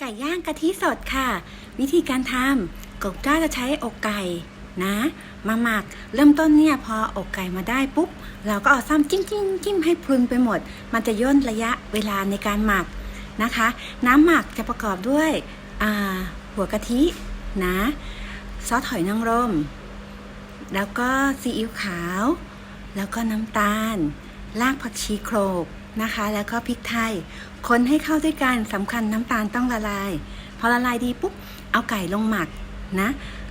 ไก่ย่างกะทิสดค่ะ วิธีการทำกบจ้าจะใช้อกไก่นะ มาหมักเริ่มต้นเนี่ยพออกไก่มาได้ปุ๊บ เราก็เอาซ้ำจิ้มจิ้มจิ้มให้พรุนไปหมด มันจะย่นระยะเวลาในการหมักนะคะ น้ำหมักจะประกอบด้วยหัวกะทินะซอสหอยนางรม แล้วก็ซีอิ๊วขาว แล้วก็น้ำตาล รากผักชีโครก นะคะ แล้วก็พริกไทย คนให้เข้าด้วยกันสำคัญน้ำตาลต้องละลาย พอละลายดีปุ๊บ เอาไก่ลงหมักนะ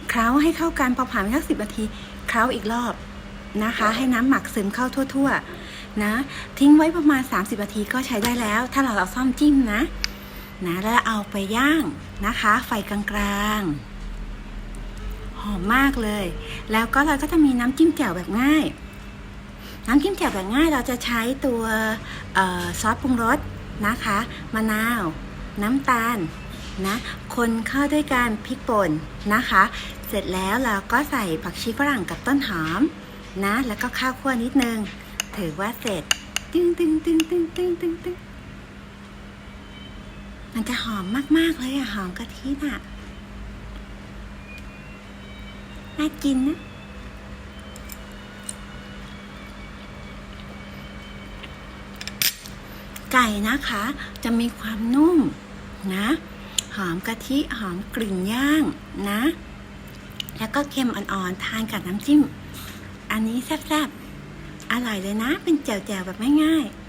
เคล้าให้เข้ากันพอผ่านไปสักสิบนาทีเคล้าอีกรอบนะคะ ให้น้ำหมักซึมเข้าทั่วๆนะ ทิ้งไว้ประมาณ 30นาทีก็ใช้ได้แล้ว ถ้าเราเอาซ่อมจิ้มนะนะแล้วเอาไปย่างนะคะ ไฟกลางๆหอมมากเลย แล้วก็เราก็จะมีน้ำจิ้มแจ่วแบบง่าย น้ำจิ้มแจ่วแบบง่ายเราจะใช้ตัวอซอสปรุงรสนะคะ มะนาว น้ำตาลนะคนเข้าด้วยกันพริกป่นนะคะ เสร็จแล้วเราก็ใส่ผักชีฝรั่งกับต้นหอมนะ แล้วก็ข้าวคั่วนิดนึง ถือว่าเสร็จตึ้งตึ้งตึ้งตึ้งตึ้งตึงตึงมันจะหอมมาก ๆ เลยอะหอมกะทิน่ะ น่ากินนะ ไก่นะคะ จะมีความนุ่มนะ หอมกะทิหอมกลิ่นย่างนะ แล้วก็เค็มอ่อนๆทานกับน้ำจิ้ม อันนี้แซ่บๆ อร่อยเลยนะ เป็นแจ่วๆแบบง่ายๆ